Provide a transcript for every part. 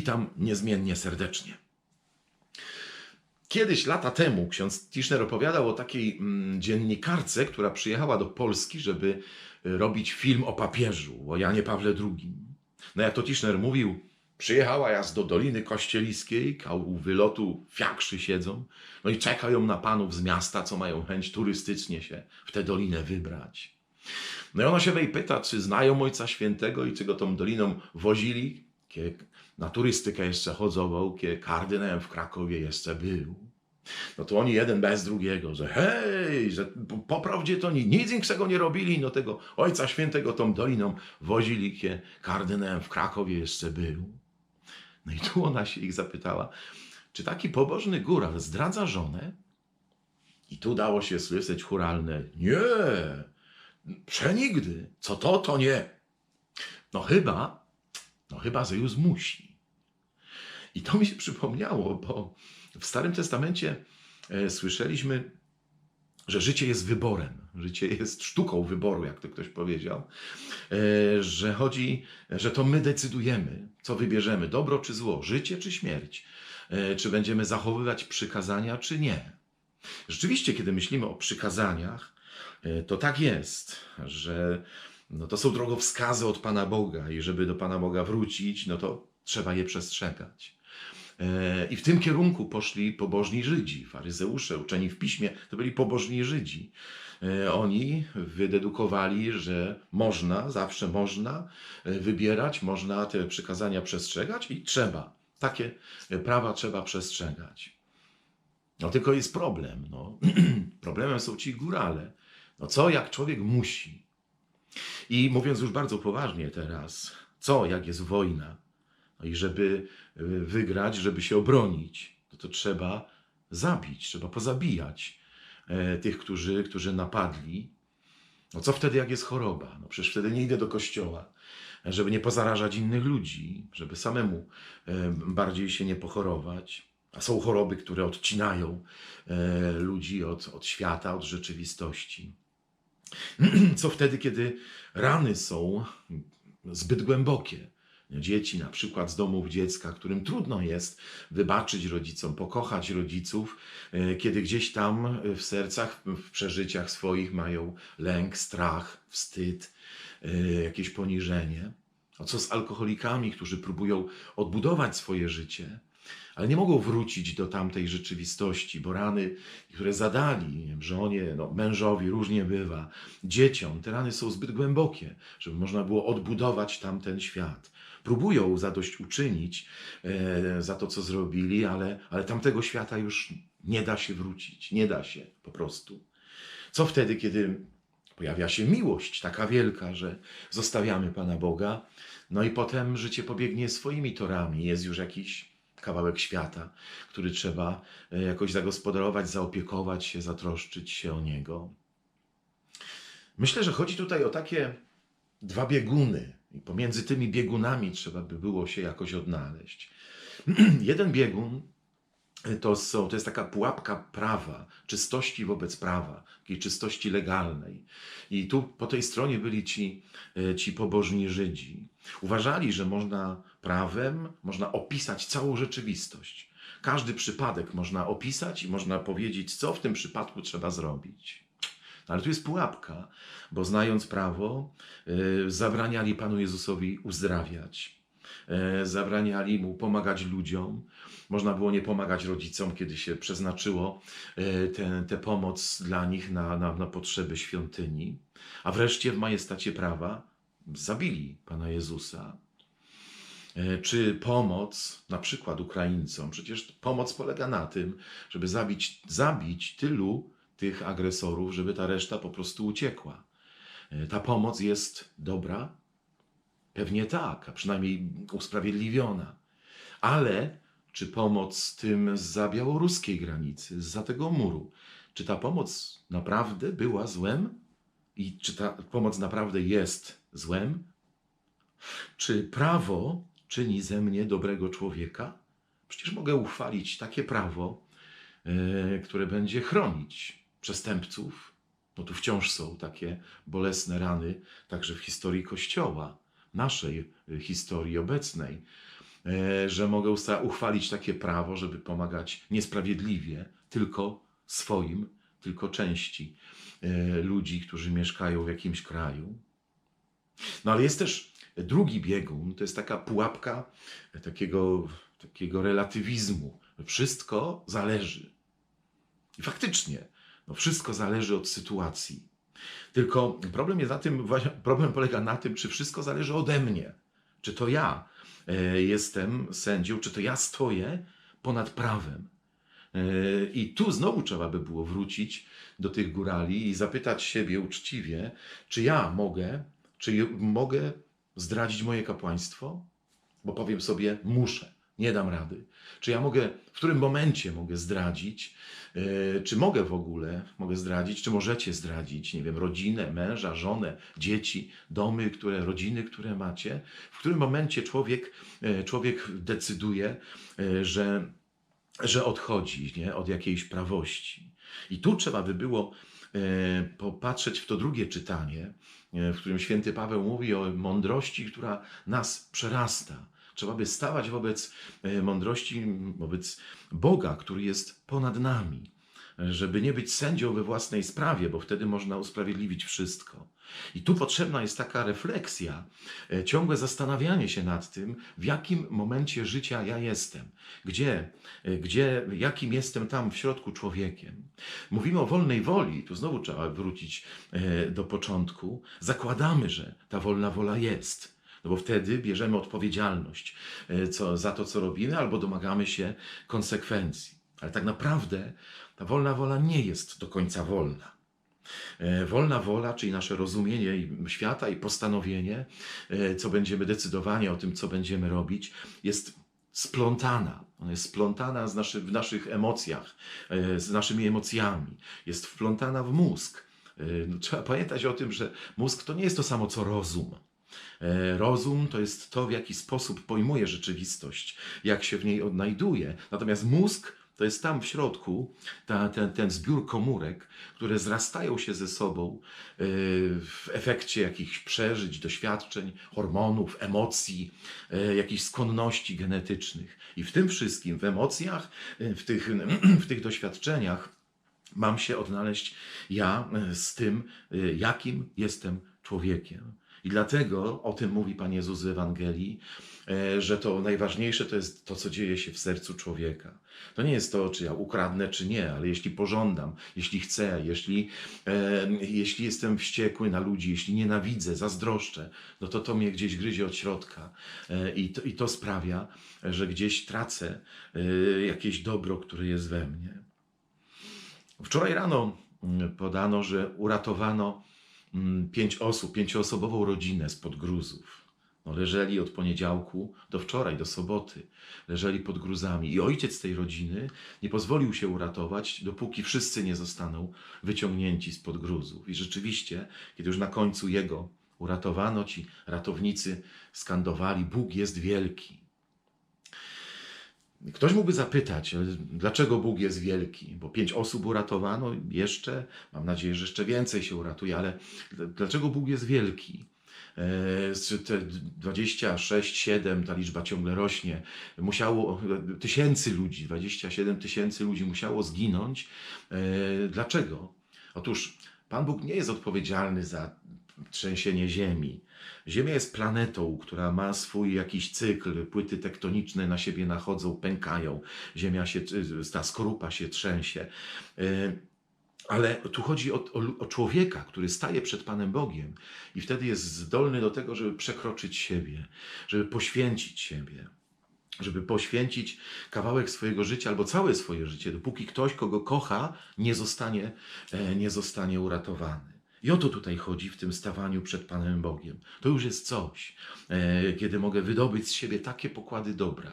witam niezmiennie serdecznie. Kiedyś, lata temu, ksiądz Tischner opowiadał o takiej mm, dziennikarce, która przyjechała do Polski, żeby y, robić film o papieżu, o Janie Pawle II. No jak to Tischner mówił, przyjechała jaz do Doliny Kościeliskiej, u wylotu fiakrzy siedzą, no i czekają na panów z miasta, co mają chęć turystycznie się w tę dolinę wybrać. No i ona się wej pyta, czy znają Ojca Świętego i czy go tą doliną wozili, na turystykę jeszcze chodzował, kie kardynałem w Krakowie jeszcze był. No to oni jeden bez drugiego, że hej, że po, prawdzie to ni- nic większego nie robili, no tego Ojca Świętego tą doliną wozili, kie kardynałem w Krakowie jeszcze był. No i tu ona się ich zapytała, czy taki pobożny góral zdradza żonę? I tu dało się słyszeć churalne, nie, Przenigdy. Co to, to nie. No chyba, no chyba, że już musi. I to mi się przypomniało, bo w Starym Testamencie e, słyszeliśmy, że życie jest wyborem. Życie jest sztuką wyboru, jak to ktoś powiedział. E, że chodzi, że to my decydujemy, co wybierzemy, dobro czy zło, życie czy śmierć. E, czy będziemy zachowywać przykazania, czy nie. Rzeczywiście, kiedy myślimy o przykazaniach, to tak jest, że no to są drogowskazy od Pana Boga i żeby do Pana Boga wrócić, no to trzeba je przestrzegać. E, I w tym kierunku poszli pobożni Żydzi, faryzeusze, uczeni w piśmie, to byli pobożni Żydzi. E, Oni wydedukowali, że można, zawsze można wybierać, można te przykazania przestrzegać i trzeba. Takie prawa trzeba przestrzegać. No tylko jest problem. No. Problemem są ci górale. No co jak człowiek musi? I mówiąc już bardzo poważnie teraz, co jak jest wojna? No i żeby y, wygrać, żeby się obronić, to, to trzeba zabić, trzeba pozabijać e, tych, którzy, którzy napadli. No co wtedy, jak jest choroba? No przecież wtedy nie idę do kościoła, żeby nie pozarażać innych ludzi, żeby samemu e, bardziej się nie pochorować. A są choroby, które odcinają e, ludzi od, od świata, od rzeczywistości. Co wtedy, kiedy rany są zbyt głębokie? Dzieci, na przykład z domów dziecka, którym trudno jest wybaczyć rodzicom, pokochać rodziców, e, kiedy gdzieś tam w sercach, w przeżyciach swoich mają lęk, strach, wstyd, e, jakieś poniżenie. A co z alkoholikami, którzy próbują odbudować swoje życie, ale nie mogą wrócić do tamtej rzeczywistości, bo rany, które zadali żonie, no, mężowi, różnie bywa, dzieciom, te rany są zbyt głębokie, żeby można było odbudować tamten świat. Próbują zadośćuczynić e, za to, co zrobili, ale, ale tamtego świata już nie da się wrócić, nie da się po prostu. Co wtedy, kiedy pojawia się miłość taka wielka, że zostawiamy Pana Boga, no i potem życie pobiegnie swoimi torami, jest już jakiś kawałek świata, który trzeba e, jakoś zagospodarować, zaopiekować się, zatroszczyć się o niego. Myślę, że chodzi tutaj o takie dwa bieguny, i pomiędzy tymi biegunami trzeba by było się jakoś odnaleźć. Jeden biegun to, są, to jest taka pułapka prawa, czystości wobec prawa, takiej czystości legalnej. I tu po tej stronie byli ci, e, ci pobożni Żydzi. Uważali, że można prawem, można opisać całą rzeczywistość. Każdy przypadek można opisać i można powiedzieć, co w tym przypadku trzeba zrobić. No, ale tu jest pułapka, bo znając prawo, yy, zabraniali Panu Jezusowi uzdrawiać, yy, zabraniali Mu pomagać ludziom. Można było nie pomagać rodzicom, kiedy się przeznaczyło yy, tę pomoc dla nich na, na, na potrzeby świątyni. A wreszcie w majestacie prawa zabili Pana Jezusa. Czy pomoc, na przykład Ukraińcom, przecież pomoc polega na tym, żeby zabić, zabić tylu tych agresorów, żeby ta reszta po prostu uciekła. Ta pomoc jest dobra? Pewnie tak, a przynajmniej usprawiedliwiona. Ale czy pomoc tym za białoruskiej granicy, za tego muru, czy ta pomoc naprawdę była złem? I czy ta pomoc naprawdę jest złem? Czy prawo czyni ze mnie dobrego człowieka? Przecież mogę uchwalić takie prawo, yy, które będzie chronić przestępców. No tu wciąż są takie bolesne rany, także w historii Kościoła, naszej historii obecnej. E, że mogę uchwalić takie prawo, żeby pomagać niesprawiedliwie tylko swoim, tylko części e, ludzi, którzy mieszkają w jakimś kraju. No ale jest też drugi biegun, to jest taka pułapka takiego, takiego relatywizmu. Wszystko zależy. I faktycznie, no wszystko zależy od sytuacji. Tylko problem jest na tym, problem polega na tym, czy wszystko zależy ode mnie. Czy to ja jestem sędzią, czy to ja stoję ponad prawem. E, I tu znowu trzeba by było wrócić do tych górali i zapytać siebie uczciwie, czy ja mogę, czy mogę zdradzić moje kapłaństwo? Bo powiem sobie, muszę, nie dam rady. Czy ja mogę, w którym momencie mogę zdradzić? E, Czy mogę w ogóle, mogę zdradzić, czy możecie zdradzić, nie wiem, rodzinę, męża, żonę, dzieci, domy, które, rodziny, które macie? W którym momencie człowiek, e, człowiek decyduje, e, że, że odchodzi nie, od jakiejś prawości? I tu trzeba by było popatrzeć w to drugie czytanie, w którym święty Paweł mówi o mądrości, która nas przerasta. Trzeba by stawać wobec e, mądrości, wobec Boga, który jest ponad nami, żeby nie być sędzią we własnej sprawie, bo wtedy można usprawiedliwić wszystko. I tu potrzebna jest taka refleksja, e, ciągłe zastanawianie się nad tym, w jakim momencie życia ja jestem, gdzie, e, gdzie jakim jestem tam w środku człowiekiem. Mówimy o wolnej woli, tu znowu trzeba wrócić do początku. Zakładamy, że ta wolna wola jest. No bo wtedy bierzemy odpowiedzialność e, co, za to, co robimy, albo domagamy się konsekwencji. Ale tak naprawdę ta wolna wola nie jest do końca wolna. E, Wolna wola, czyli nasze rozumienie świata i postanowienie, e, co będziemy decydowani o tym, co będziemy robić, jest splątana. Ona jest splątana z naszy, w naszych emocjach, z naszymi emocjami. Jest wplątana w mózg. No, Trzeba pamiętać o tym, że mózg to nie jest to samo co rozum. E, Rozum to jest to, w jaki sposób pojmuje rzeczywistość, jak się w niej odnajduje. Natomiast mózg to jest tam w środku ta, ten, ten zbiór komórek, które zrastają się ze sobą e, w efekcie jakichś przeżyć, doświadczeń, hormonów, emocji, e, jakichś skłonności genetycznych. I w tym wszystkim, w emocjach, w tych, w tych doświadczeniach, mam się odnaleźć ja z tym, jakim jestem człowiekiem. I dlatego o tym mówi Pan Jezus w Ewangelii, e, że to najważniejsze to jest to, co dzieje się w sercu człowieka. To nie jest to, czy ja ukradnę, czy nie, ale jeśli pożądam, jeśli chcę, jeśli, e, jeśli jestem wściekły na ludzi, jeśli nienawidzę, zazdroszczę, no to to mnie gdzieś gryzie od środka. E, i, to, I to sprawia, że gdzieś tracę e, jakieś dobro, które jest we mnie. Wczoraj rano mm, podano, że uratowano pięć osób, pięcioosobową rodzinę spod gruzów. No, leżeli od poniedziałku do wczoraj, do soboty. Leżeli pod gruzami. I ojciec tej rodziny nie pozwolił się uratować, dopóki wszyscy nie zostaną wyciągnięci spod gruzów. I rzeczywiście, kiedy już na końcu jego uratowano, ci ratownicy skandowali: Bóg jest wielki. Ktoś mógłby zapytać, ale dlaczego Bóg jest wielki? Bo pięć osób uratowano, jeszcze, mam nadzieję, że jeszcze więcej się uratuje, ale dlaczego Bóg jest wielki? E, te 26, 7, ta liczba ciągle rośnie. Musiało tysięcy ludzi, 27 tysięcy ludzi musiało zginąć. E, Dlaczego? Otóż Pan Bóg nie jest odpowiedzialny za trzęsienie ziemi. Ziemia jest planetą, która ma swój jakiś cykl, płyty tektoniczne na siebie nachodzą, pękają, ziemia się, ta skorupa się trzęsie. E, Ale tu chodzi o, o, o człowieka, który staje przed Panem Bogiem i wtedy jest zdolny do tego, żeby przekroczyć siebie, żeby poświęcić siebie, żeby poświęcić kawałek swojego życia albo całe swoje życie, dopóki ktoś, kogo kocha, nie zostanie, e, nie zostanie uratowany. I o to tutaj chodzi w tym stawaniu przed Panem Bogiem. To już jest coś, e, kiedy mogę wydobyć z siebie takie pokłady dobra.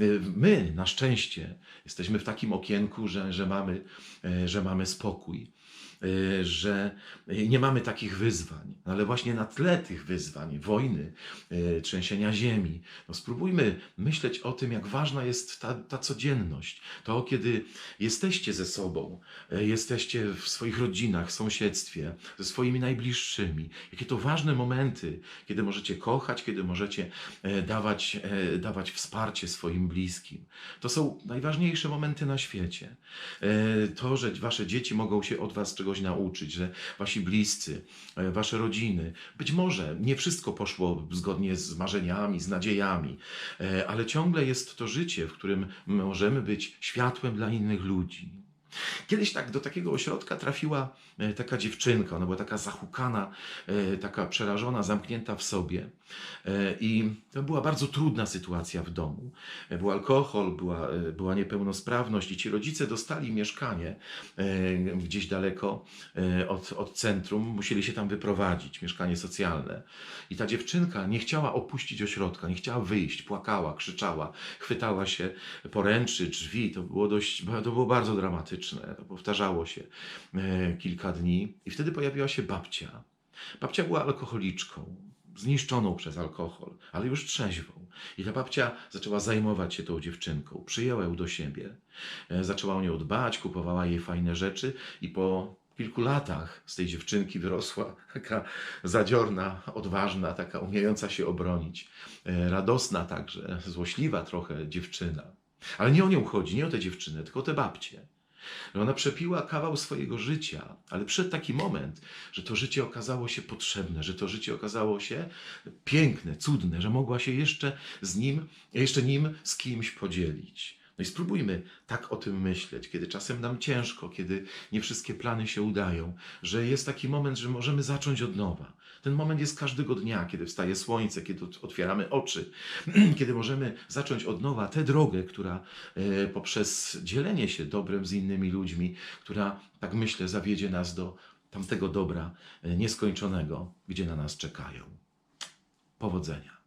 E, My, na szczęście, jesteśmy w takim okienku, że, że, mamy, e, że mamy spokój. Y, że nie mamy takich wyzwań, ale właśnie na tle tych wyzwań, wojny, y, trzęsienia ziemi, no spróbujmy myśleć o tym, jak ważna jest ta, ta codzienność. To, kiedy jesteście ze sobą, y, jesteście w swoich rodzinach, w sąsiedztwie, ze swoimi najbliższymi. Jakie to ważne momenty, kiedy możecie kochać, kiedy możecie e, dawać, e, dawać wsparcie swoim bliskim. To są najważniejsze momenty na świecie. E, To, że wasze dzieci mogą się od was czegoś nauczyć, że wasi bliscy, e, wasze rodziny, być może nie wszystko poszło zgodnie z marzeniami, z nadziejami, e, ale ciągle jest to życie, w którym możemy być światłem dla innych ludzi. Kiedyś tak do takiego ośrodka trafiła taka dziewczynka, ona była taka zahukana, e, taka przerażona, zamknięta w sobie. E, I to była bardzo trudna sytuacja w domu. E, Był alkohol, była, e, była niepełnosprawność i ci rodzice dostali mieszkanie e, gdzieś daleko e, od, od centrum, musieli się tam wyprowadzić, mieszkanie socjalne. I ta dziewczynka nie chciała opuścić ośrodka, nie chciała wyjść, płakała, krzyczała, chwytała się poręczy, drzwi. To było dość, to było bardzo dramatyczne. To powtarzało się e, dni. I wtedy pojawiła się babcia. Babcia była alkoholiczką, zniszczoną przez alkohol, ale już trzeźwą. I ta babcia zaczęła zajmować się tą dziewczynką. Przyjęła ją do siebie, e, zaczęła o nią dbać, kupowała jej fajne rzeczy i po kilku latach z tej dziewczynki wyrosła taka zadziorna, odważna, taka umiejąca się obronić, e, radosna także, złośliwa trochę dziewczyna. Ale nie o nią chodzi, nie o tę dziewczynę, tylko o tę babcię. Że ona przepiła kawał swojego życia, ale przyszedł taki moment, że to życie okazało się potrzebne, że to życie okazało się piękne, cudne, że mogła się jeszcze z nim, jeszcze nim z kimś podzielić. No i spróbujmy tak o tym myśleć, kiedy czasem nam ciężko, kiedy nie wszystkie plany się udają, że jest taki moment, że możemy zacząć od nowa. Ten moment jest każdego dnia, kiedy wstaje słońce, kiedy ot- otwieramy oczy, kiedy możemy zacząć od nowa tę drogę, która e, poprzez dzielenie się dobrem z innymi ludźmi, która, tak myślę, zawiedzie nas do tamtego dobra e, nieskończonego, gdzie na nas czekają. Powodzenia.